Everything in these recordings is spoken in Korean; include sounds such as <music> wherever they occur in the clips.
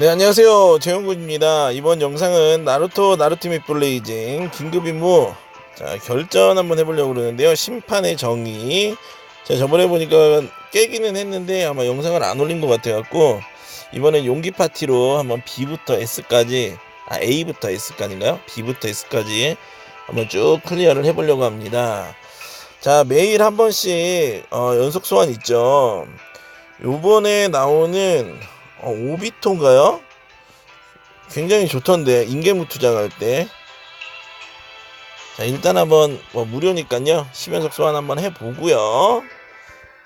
네 안녕하세요. 재영군입니다. 이번 영상은 나루토 나루티미 블레이징 긴급 임무. 자 결전 한번 해보려고 그러는데요. 심판의 정의. 자 저번에 보니까 깨기는 했는데 아마 영상을 안 올린 것 같아갖고 이번엔 용기 파티로 한번 B부터 S까지 아 A부터 S까지인가요? B부터 S까지 한번 쭉 클리어를 해보려고 합니다. 자 매일 한 번씩 어, 연속 소환 있죠. 요번에 나오는 어, 오비토인가요? 굉장히 좋던데 인계무 투자할 때. 자 일단 한번 뭐 무료니까요 10연속 소환 한번 해보고요.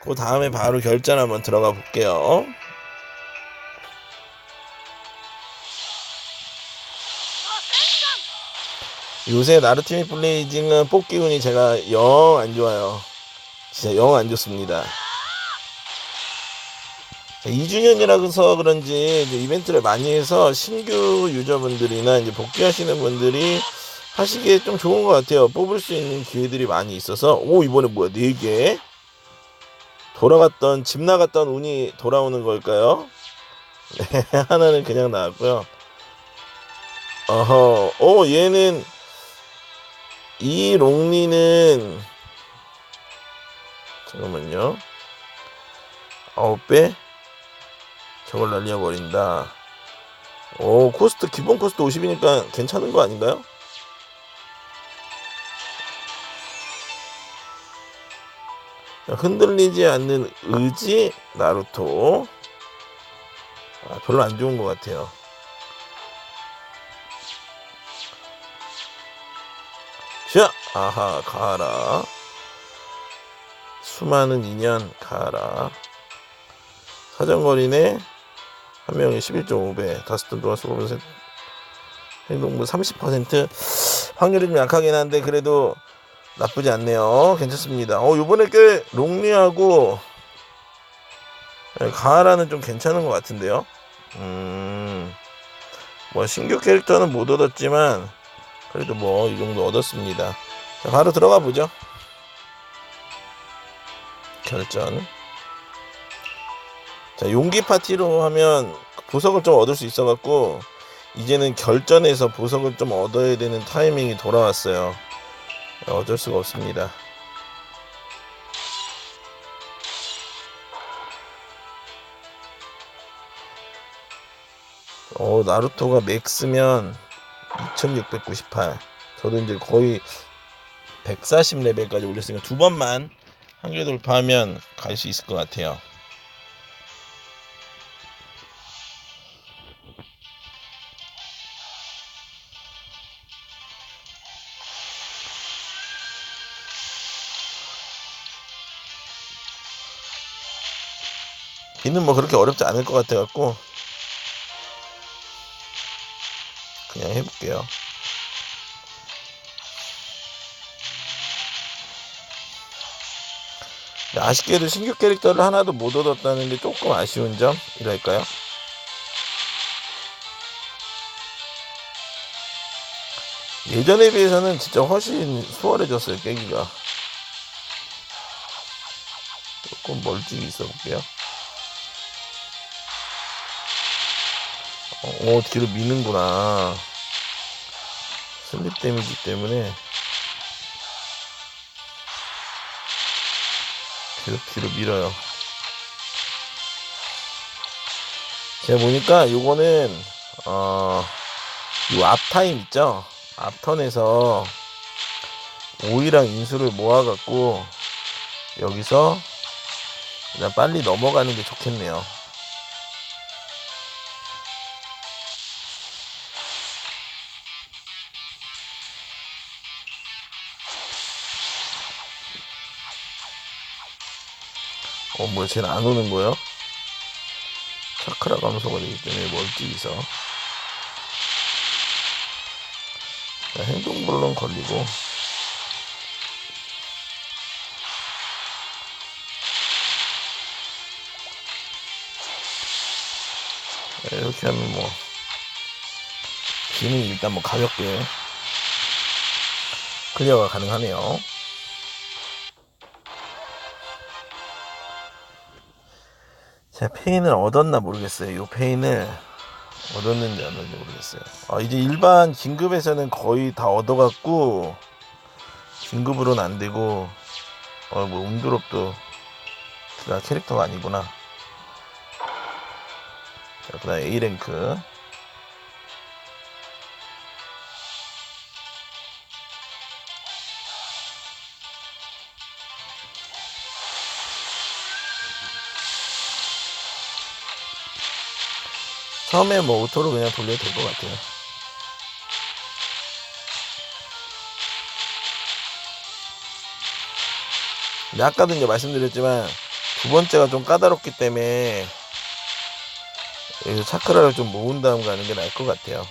그 다음에 바로 결전 한번 들어가 볼게요. 요새 나르티미 블레이징은 뽑기 운이 제가 영 안 좋아요. 진짜 영 안 좋습니다. 2주년이라서 그런지 이벤트를 많이 해서 신규 유저분들이나 이제 복귀하시는 분들이 하시기에 좀 좋은 것 같아요. 뽑을 수 있는 기회들이 많이 있어서 오 이번에 뭐야 4개 돌아갔던 집 나갔던 운이 돌아오는 걸까요? <laughs> 네, 하나는 그냥 나왔고요. 어허 오 얘는 이 롱리는 잠깐만요. 9배 저걸 날려버린다. 오, 코스트, 기본 코스트 50이니까 괜찮은 거 아닌가요? 자, 흔들리지 않는 의지, 나루토. 아, 별로 안 좋은 것 같아요. 자, 아하, 가라. 수많은 인연, 가라. 사정거리네. 한 명이 11.5배, 다섯 돈 동안 수고면 행동부 30% 확률이 좀 약하긴 한데 그래도 나쁘지 않네요. 괜찮습니다. 어 요번에 꽤 롱리하고 네, 가하라는 좀 괜찮은 것 같은데요. 음, 뭐 신규 캐릭터는 못 얻었지만 그래도 뭐 이 정도 얻었습니다. 자, 바로 들어가 보죠. 결전. 자, 용기 파티로 하면 보석을 좀 얻을 수 있어갖고 이제는 결전에서 보석을 좀 얻어야 되는 타이밍이 돌아왔어요. 어쩔 수가 없습니다. 어, 나루토가 맥스면 2698. 저도 이제 거의 140레벨까지 올렸으니까 두 번만 한개 돌파하면 갈 수 있을 것 같아요. 비는 뭐 그렇게 어렵지 않을 것 같아 갖고 그냥 해볼게요. 아쉽게도 신규 캐릭터를 하나도 못 얻었다는 게 조금 아쉬운 점이랄까요? 예전에 비해서는 진짜 훨씬 수월해졌어요 깨기가 조금 멀찍이 있어 볼게요 어, 뒤로 미는구나. 슬립 데미지 때문에 뒤로 뒤로 밀어요. 제가 보니까 요거는 어, 요 앞타임 있죠? 앞턴에서 오이랑 인수를 모아갖고 여기서 그냥 빨리 넘어가는 게 좋겠네요. 어, 뭐야, 쟤는 안 오는 거요? 차크라 감소가 되기 때문에 멀찍이서. 자, 행동불론 걸리고. 자, 이렇게 하면 뭐, 기능이 일단 뭐 가볍게 클리어가 가능하네요. 제 페인을 얻었나 모르겠어요. 이 페인을 얻었는지 안 얻는지 모르겠어요. 아, 이제 일반 긴급에서는 거의 다 얻어갖고 긴급으로는 안 되고 어, 뭐 음드롭도 그가 캐릭터가 아니구나. 자, 그다음 A 랭크. 처음에 뭐 오토로 그냥 돌려도 될 것 같아요. 근데 아까도 이제 말씀드렸지만 두 번째가 좀 까다롭기 때문에 차크라를 좀 모은 다음 가는 게 나을 것 같아요.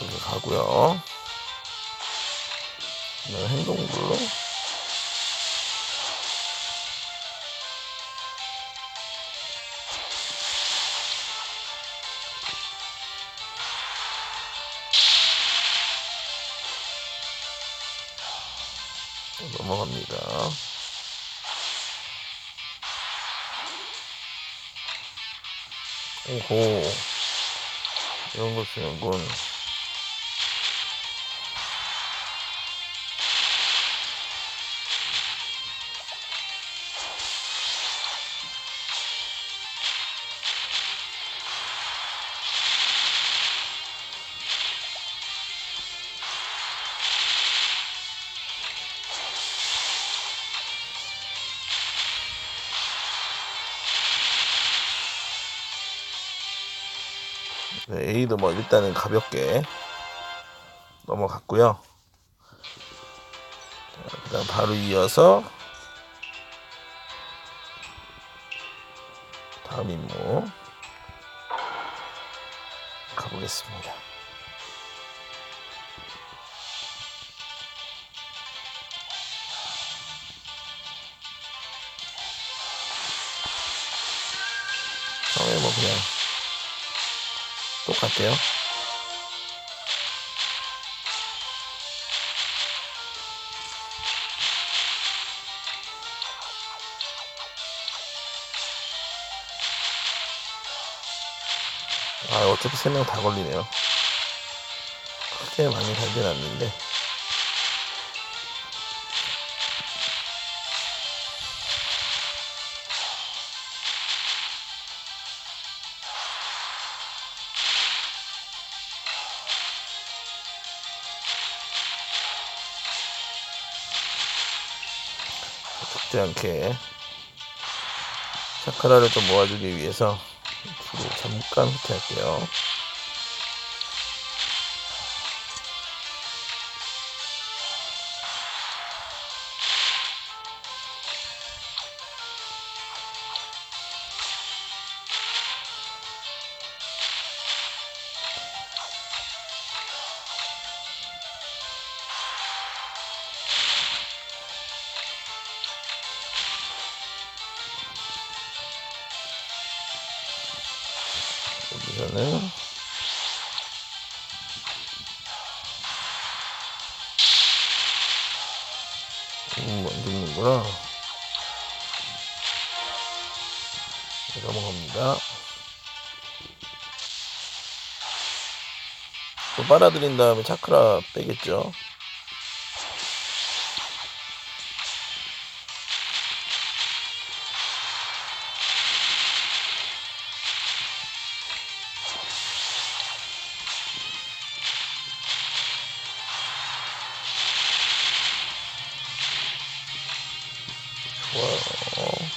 여기 가고요. 그다음에 행동부. 넘어갑니다. 오호. 이런 거 쓰는군. 네, A도 뭐 일단은 가볍게 넘어갔고요. 자, 그다음 바로 이어서 다음 임무 가보겠습니다. 처음에 뭐 그냥 똑같아요. 아, 어차피 세 명 다 걸리네요. 크게 많이 달진 않는데. 죽지 않게 차크라를 좀 모아주기 위해서 뒤로 잠깐 후퇴할게요. 안 죽는구나. 네, 넘어갑니다. 또 빨아들인 다음에 차크라 빼겠죠. 좋아요.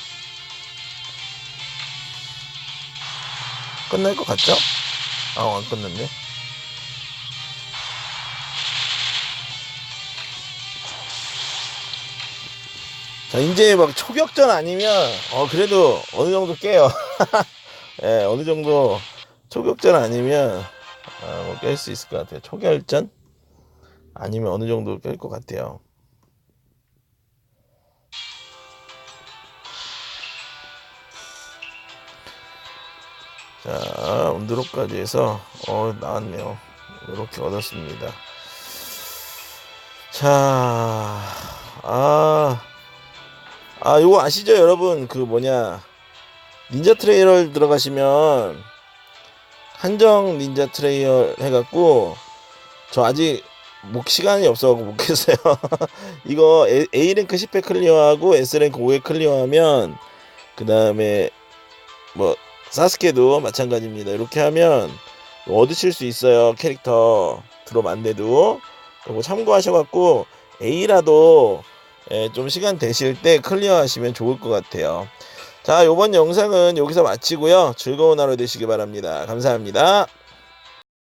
끝날 것 같죠? 아, 안 끝났네. 자, 이제 막 초격전 아니면, 어, 그래도 어느 정도 깨요. <laughs> 예, 어느 정도 초격전 아니면, 아, 뭐깰수 있을 것 같아요. 초결전? 아니면 어느 정도 깰 것 같아요. 자, 온드로까지 해서, 어, 나왔네요. 이렇게 얻었습니다. 자, 아, 아, 요거 아시죠, 여러분? 그 뭐냐, 닌자 트레이럴 들어가시면, 한정 닌자 트레이럴 해갖고, 저 아직 목 시간이 없어갖고 못 했어요. <laughs> 이거 A랭크 10회 클리어하고 S랭크 5회 클리어하면, 그 다음에, 뭐, 사스케도 마찬가지입니다. 이렇게 하면, 얻으실 수 있어요. 캐릭터 드롭 안 돼도. 요거 참고하셔갖고, A라도, 예, 좀 시간 되실 때 클리어 하시면 좋을 것 같아요. 자, 요번 영상은 여기서 마치고요. 즐거운 하루 되시기 바랍니다. 감사합니다.